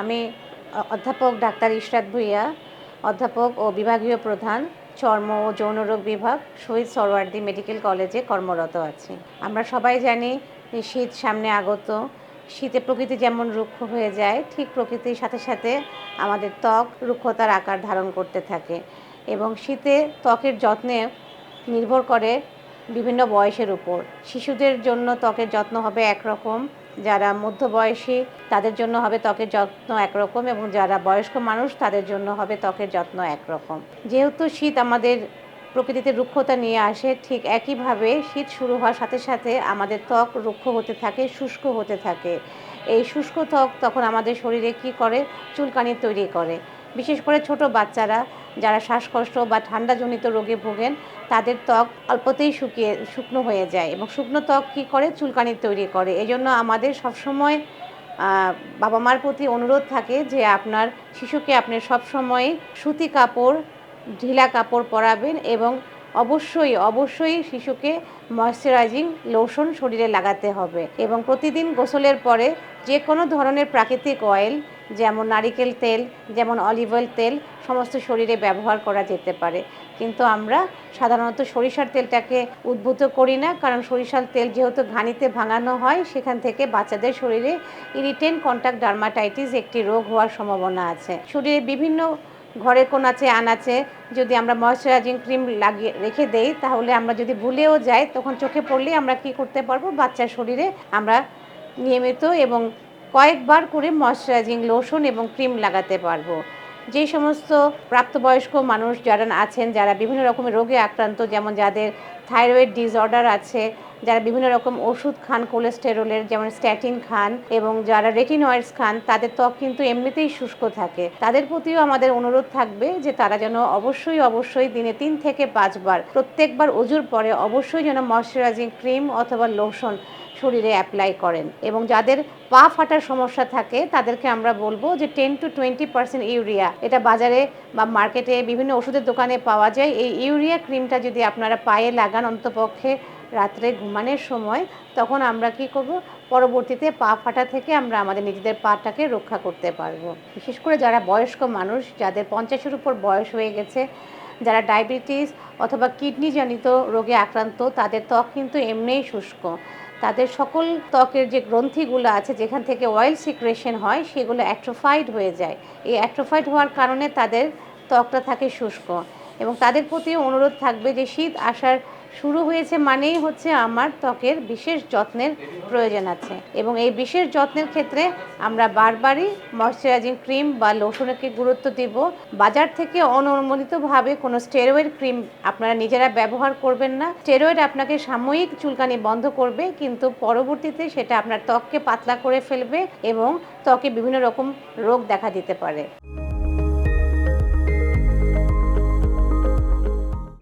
আমি অধ্যাপক ডাক্তার ইশরাত ভুইয়া, অধ্যাপক ও বিভাগীয় প্রধান, চর্ম ও যৌনরোগ বিভাগ, শহীদ সরওয়ার্দী মেডিকেল কলেজে কর্মরত আছি। আমরা সবাই জানি শীত সামনে আগত, শীতে প্রকৃতি যেমন রুক্ষ হয়ে যায়, ঠিক প্রকৃতির সাথে সাথে আমাদের ত্বক রুক্ষতার আকার ধারণ করতে থাকে এবং শীতে ত্বকের যত্নে নির্ভর করে বিভিন্ন বয়সের উপর। শিশুদের জন্য ত্বকের যত্ন হবে একরকম যারা মধ্যবয়সী, তাদের জন্য হবে ত্বকের যত্ন একরকম এবং যারা বয়স্ক মানুষ, তাদের জন্য হবে ত্বকের যত্ন একরকম। যেহেতু শীত আমাদের প্রকৃতিতে রুক্ষতা নিয়ে আসে, ঠিক একইভাবে শীত শুরু হওয়ার সাথে সাথে আমাদের ত্বক রুক্ষ হতে থাকে, শুষ্ক হতে থাকে। এই শুষ্ক ত্বক তখন আমাদের শরীরে কি করে? চুলকানি তৈরি করে। বিশেষ করে ছোট বাচ্চারা যারা শ্বাসকষ্ট বা ঠান্ডাজনিত রোগে ভোগেন, তাদের ত্বক অল্পতেই শুকিয়ে, শুকনো হয়ে যায় এবং শুকনো ত্বক কী করে? চুলকানি তৈরি করে। এই জন্য আমাদের সবসময় বাবা মার প্রতি অনুরোধ থাকে যে আপনার শিশুকে আপনি সবসময় সুতি কাপড়, ঢিলা কাপড় পরাবেন এবং অবশ্যই অবশ্যই শিশুকে ময়শ্চারাইজিং লোশন শরীরে লাগাতে হবে এবং প্রতিদিন গোসলের পরে যে কোনো ধরনের প্রাকৃতিক অয়েল, যেমন নারিকেল তেল, যেমন অলিভ অয়েল তেল, সমস্ত শরীরে ব্যবহার করা যেতে পারে। কিন্তু আমরা সাধারণত সরিষার তেলটাকে উদ্ভূত করি না, কারণ সরিষার তেল যেহেতু ঘানিতে ভাঙানো হয়, সেখান থেকে বাচ্চাদের শরীরে ইরিটেন্ট কন্ট্যাক্ট ডার্মাটাইটিস একটি রোগ হওয়ার সম্ভাবনা আছে। শরীরে বিভিন্ন ঘরে কোনাচে আনাচে যদি আমরা ময়শ্চারাইজিং ক্রিম লাগিয়ে রেখে দেই, তাহলে আমরা যদি ভুলেও যাই, তখন চোখে পড়লেই আমরা কি করতে পারব? বাচ্চার শরীরে আমরা নিয়মিত এবং কয়েকবার করে ময়শ্চারাইজিং লোশন এবং ক্রিম লাগাতে পারব। যে সমস্ত প্রাপ্তবয়স্ক মানুষ যারা আছেন, যারা বিভিন্ন রকমের রোগে আক্রান্ত, যেমন যাদের থাইরয়েড ডিসঅর্ডার আছে যারা বিভিন্ন রকম ওষুধ খান কোলেস্টেরলের যেমন স্ট্যাটিন খান এবং যারা রেটিনয়েডস খান, তাদের ত্বক কিন্তু এমনিতেই শুষ্ক থাকে। তাদের প্রতিও আমাদের অনুরোধ থাকবে যে তারা যেন অবশ্যই অবশ্যই দিনে তিন থেকে পাঁচবার, প্রত্যেকবার অজুর পরে অবশ্যই যেন ময়শ্চারাইজিং ক্রিম অথবা লোশন শরীরে অ্যাপ্লাই করেন। এবং যাদের পা ফাটার সমস্যা থাকে, তাদেরকে আমরা বলব যে ten to twenty percent urea. এটা বাজারে বা মার্কেটে বিভিন্ন ওষুধের দোকানে পাওয়া যায়। এই ইউরিয়া ক্রিমটা যদি আপনারা পায়ে লাগান অন্তপক্ষে রাত্রে ঘুমানোর সময় তখন আমরা কি করব? পরবর্তীতে পা ফাটা থেকে আমরা আমাদের নিজেদের পাটাকে রক্ষা করতে পারব। বিশেষ করে যারা বয়স্ক মানুষ, যাদের পঞ্চাশের উপর বয়স হয়ে গেছে, যারা ডায়াবেটিস অথবা কিডনিজনিত রোগে আক্রান্ত, তাদের ত্বক কিন্তু এমনিই শুষ্ক। তাদের সকল ত্বকের যে গ্রন্থিগুলো আছে, যেখান থেকে অয়েল সিক্রেশন হয়, সেগুলো অ্যাট্রোফাইড হয়ে যায়। এই অ্যাট্রোফাইড হওয়ার কারণে তাদের ত্বকটা থাকে শুষ্ক এবং তাদের প্রতিও অনুরোধ থাকবে যে শীত আসার শুরু হয়েছে মানেই হচ্ছে আমার ত্বকের বিশেষ যত্নের প্রয়োজন আছে। এবং এই বিশেষ যত্নের ক্ষেত্রে আমরা বারবারই ময়শ্চারাইজিং ক্রিম বা লোশনকে গুরুত্ব দিব। বাজার থেকে অননুমোদিতভাবে কোনো স্টেরয়েড ক্রিম আপনারা নিজেরা ব্যবহার করবেন না। স্টেরয়েড আপনাকে সাময়িক চুলকানি বন্ধ করবে, কিন্তু পরবর্তীতে সেটা আপনার ত্বককে পাতলা করে ফেলবে এবং ত্বকে বিভিন্ন রকম রোগ দেখা দিতে পারে।